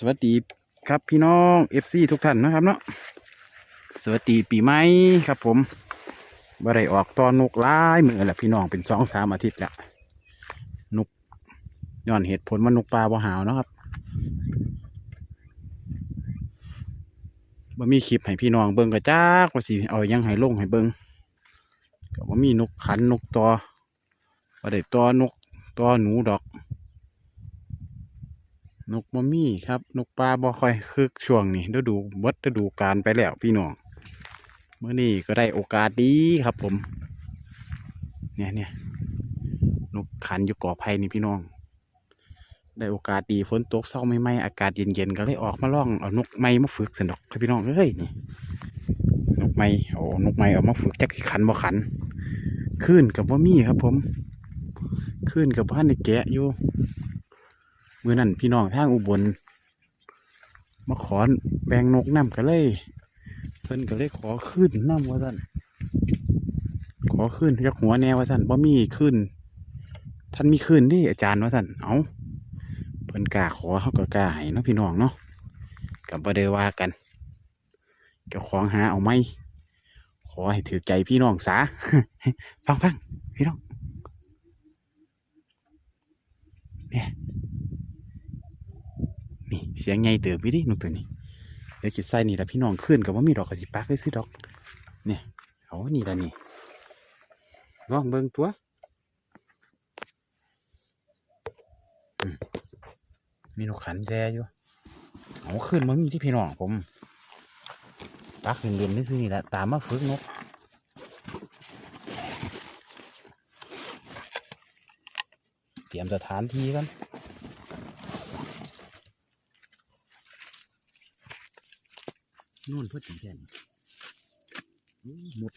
สวัสดีครับพี่น้องเอฟซีทุกท่านนะครับเนาะสวัสดีปีใหม่ครับผมบ่ได้ออกตอนนกหลายมือแหละพี่น้องเป็นสองสามอาทิตย์ละนกย้อนเหตุผลว่านกปลาบ่หาวเนาะครับบ่มีคลิปให้พี่น้องเบิ่งกระจากว่าสิเอาหยังให้ลงให้เบิ่งก็บ่มีนกขันนกตอบ่ได้ตอนกตอหนูดอก นกมมี่ครับ นกปลาบ่ค่อยคึกช่วงนี้ฤดูเบิดฤดูการไปแล้วพี่น้องเมื่อนี้ก็ได้โอกาสดีครับผม เนี่ยเนี่ยนกขันอยู่ก่อไผ่นี่พี่น้อง ได้โอกาสดีฝนตกเศร้าไม่ไหมอากาศเย็นๆก็เลยออกมาล่องเอานกไม้มาฝึกสนอกครับพี่น้องเอ้ยนี่นกไม้โอ้นกไม้เอามาฝึกจักสิขันบ่ขันขึ้นกับว่ามีครับผมขึ้นกับบ้านในแกะอยู่ มื่อนั้นพี่น้องทางอุบลมาขอแบงนกน้ำก็เลย เพิ่นก็เลยขอขึ้นน้ำว่าท่านขอขึ้นยักหัวแนวว่าท่านบ่มีขึ้น ท่านมีขึ้นดิอาจารย์ว่าท่านเอาเพิ่นกล้าขอเขาก็กล้าให้นะพี่น้องเนาะกับบ่ได้ว่ากันเจ้าของหาเอาไหมขอให้ถือใจพี่น้องสาฟังฟังพี่น้องเนี่ย นี่เสียงไงเติบพี่ดินกตัวนี้เดี๋ยวจิตใส่นี่ละพี่น้องขึ้นกับว่ามีดอกกระสิปักเลยสิดอกเนี่ยเอานี่ละนี่ลองเบิ่งตัวมีนกขันแรอยู่เอาขึ้นมามีที่พี่น้องผมปักเรียนๆนี่สินี่แหละตามมาฝึกนกเตรียมสถานที่กัน นู่นเพื่อถึงแค่นหมด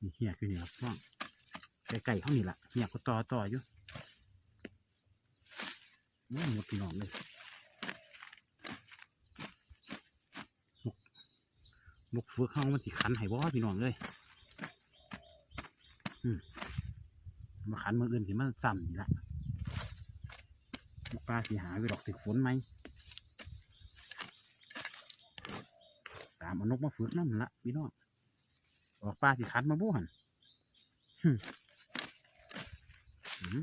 นี่เหี้ยคือเนี่ครับว่างไก่เขานี่ละเหี้ยก็ต่อต่ออยู่หมดพี่น้องเลยนกนกฟือกเข้ามันสิขันไห้บ่พี่น้องเลยอืมมาขันมืออื่นสิมาซ้ำนี่ละ ปลาสีหายไปดอกติดฝนไหมตามอนกมาฝึกนั่นละพี่น้องออกปลาสีคัดมาบู้หันหึหืม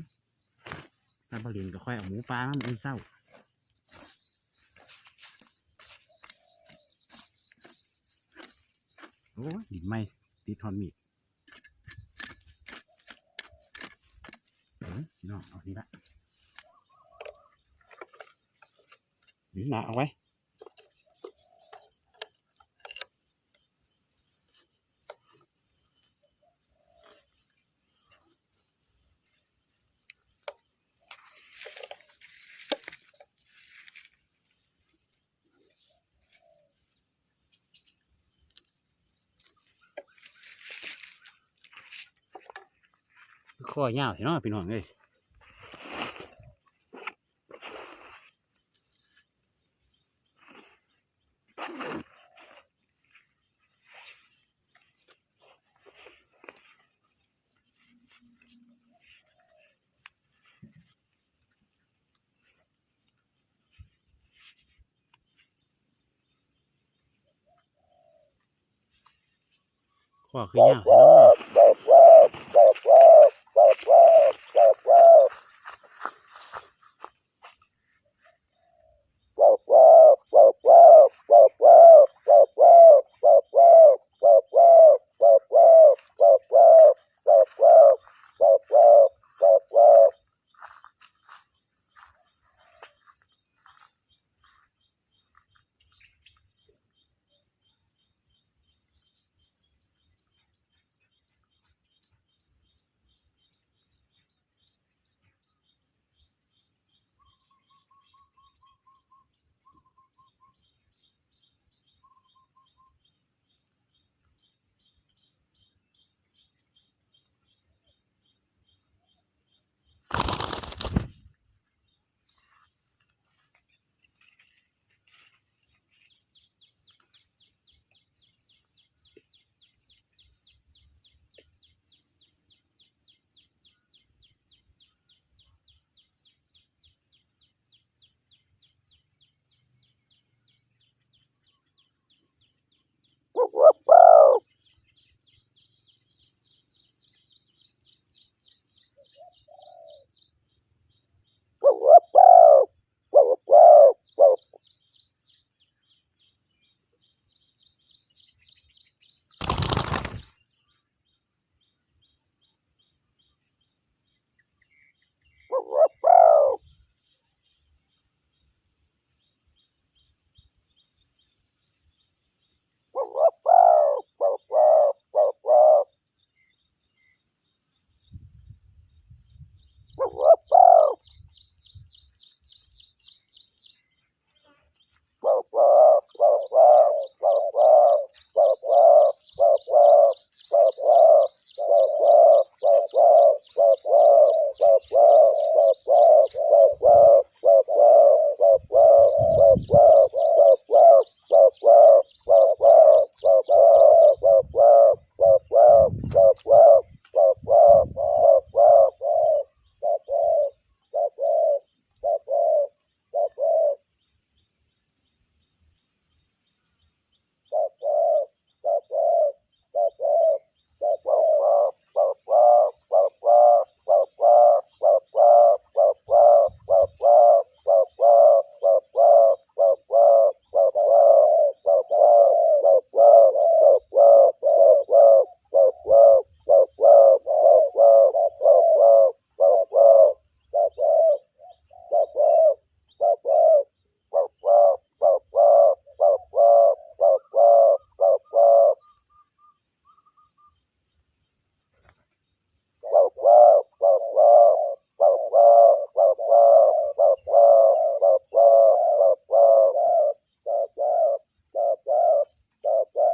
ถ้าบริเวณก็ค่อยเอาหมูปลามาเอ็นเศร้าโอ้ดินไหมติดทอนมีดพี่น้องเอาทีละ หนาเอาไว้ข้อยาวเห็นเนาะพี่น้องเอ้ย ข้อคือยาวเนาะ